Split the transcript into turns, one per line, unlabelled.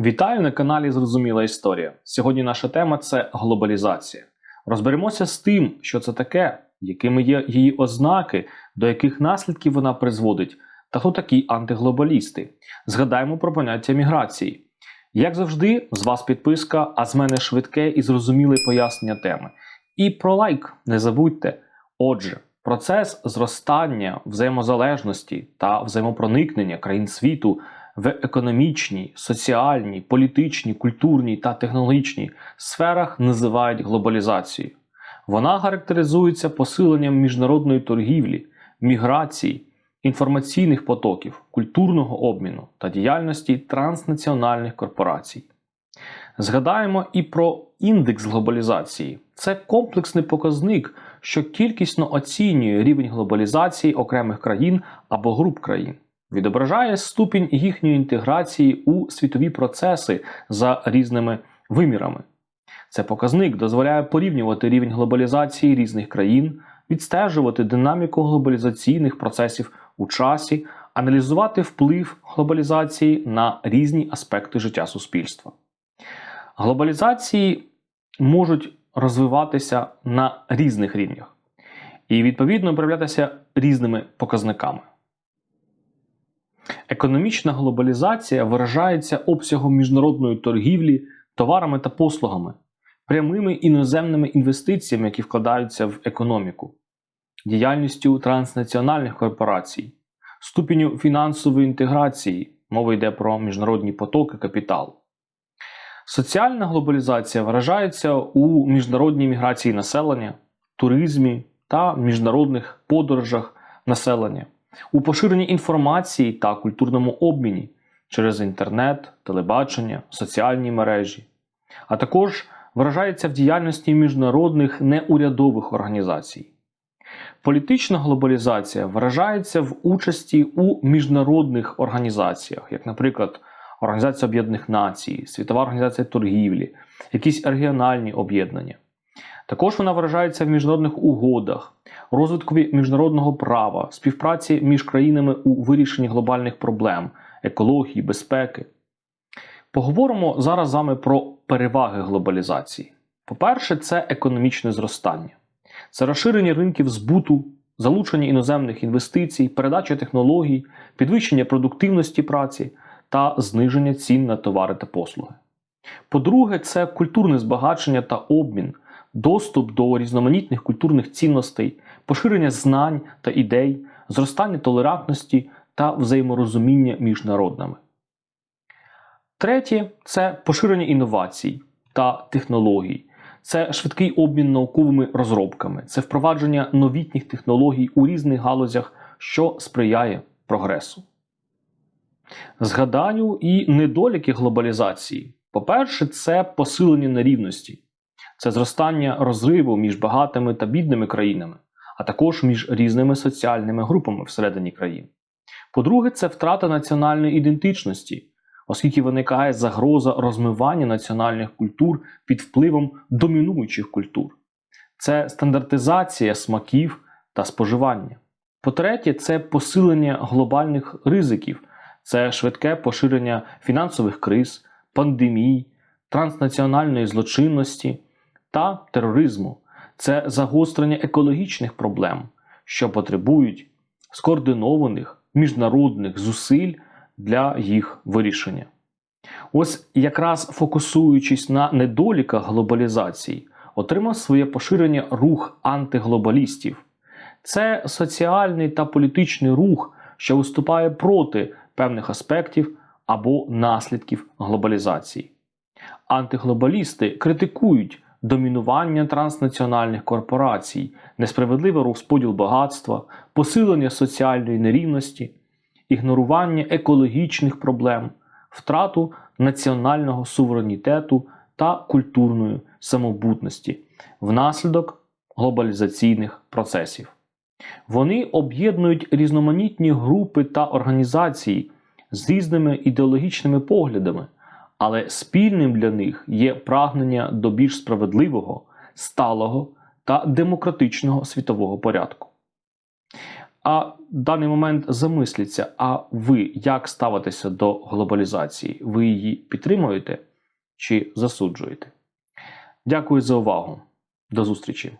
Вітаю на каналі Зрозуміла Історія. Сьогодні наша тема це глобалізація. Розберемося з тим, що це таке, якими є її ознаки, до яких наслідків вона призводить, та хто такі антиглобалісти. Згадаємо про поняття міграції. Як завжди, з вас підписка, а з мене швидке і зрозуміле пояснення теми. І про лайк не забудьте. Отже, процес зростання взаємозалежності та взаємопроникнення країн світу в економічній, соціальній, політичній, культурній та технологічній сферах називають глобалізацією. Вона характеризується посиленням міжнародної торгівлі, міграції, інформаційних потоків, культурного обміну та діяльності транснаціональних корпорацій. Згадаємо і про індекс глобалізації. Це комплексний показник, що кількісно оцінює рівень глобалізації окремих країн або груп країн відображає ступінь їхньої інтеграції у світові процеси за різними вимірами. Це показник дозволяє порівнювати рівень глобалізації різних країн, відстежувати динаміку глобалізаційних процесів у часі, аналізувати вплив глобалізації на різні аспекти життя суспільства. Глобалізації можуть розвиватися на різних рівнях і відповідно проявлятися різними показниками. Економічна глобалізація виражається обсягом міжнародної торгівлі товарами та послугами, прямими іноземними інвестиціями, які вкладаються в економіку, діяльністю транснаціональних корпорацій, ступеню фінансової інтеграції, мова йде про міжнародні потоки капіталу. Соціальна глобалізація виражається у міжнародній міграції населення, туризмі та міжнародних подорожах населення у поширенні інформації та культурному обміні через інтернет, телебачення, соціальні мережі, а також виражається в діяльності міжнародних неурядових організацій. Політична глобалізація виражається в участі у міжнародних організаціях, як, наприклад, Організація Об'єднаних Націй, Світова організація торгівлі, якісь регіональні об'єднання. Також вона виражається в міжнародних угодах, розвиткові міжнародного права, співпраці між країнами у вирішенні глобальних проблем, екології, безпеки. Поговоримо зараз з вами про переваги глобалізації. По-перше, це економічне зростання, це розширення ринків збуту, залучення іноземних інвестицій, передача технологій, підвищення продуктивності праці та зниження цін на товари та послуги. По-друге, це культурне збагачення та обмін доступ до різноманітних культурних цінностей, поширення знань та ідей, зростання толерантності та взаєморозуміння між народами. Третє це поширення інновацій та технологій. Це швидкий обмін науковими розробками, це впровадження новітніх технологій у різних галузях, що сприяє прогресу. Згадаю і недоліки глобалізації. По-перше, це посилення нерівності це зростання розриву між багатими та бідними країнами, а також між різними соціальними групами всередині країн. По-друге, це втрата національної ідентичності, оскільки виникає загроза розмивання національних культур під впливом домінуючих культур. Це стандартизація смаків та споживання. По-третє, це посилення глобальних ризиків, це швидке поширення фінансових криз, пандемій, транснаціональної злочинності та тероризму це загострення екологічних проблем, що потребують скоординованих міжнародних зусиль для їх вирішення. Ось якраз фокусуючись на недоліках глобалізації, отримав своє поширення рух антиглобалістів. Це соціальний та політичний рух, що виступає проти певних аспектів або наслідків глобалізації. Антиглобалісти критикують домінування транснаціональних корпорацій, несправедливий розподіл багатства, посилення соціальної нерівності, ігнорування екологічних проблем, втрату національного суверенітету та культурної самобутності внаслідок глобалізаційних процесів. Вони об'єднують різноманітні групи та організації з різними ідеологічними поглядами але спільним для них є прагнення до більш справедливого, сталого та демократичного світового порядку. А в даний момент замисліться, а ви як ставитеся до глобалізації? Ви її підтримуєте чи засуджуєте? Дякую за увагу. До зустрічі!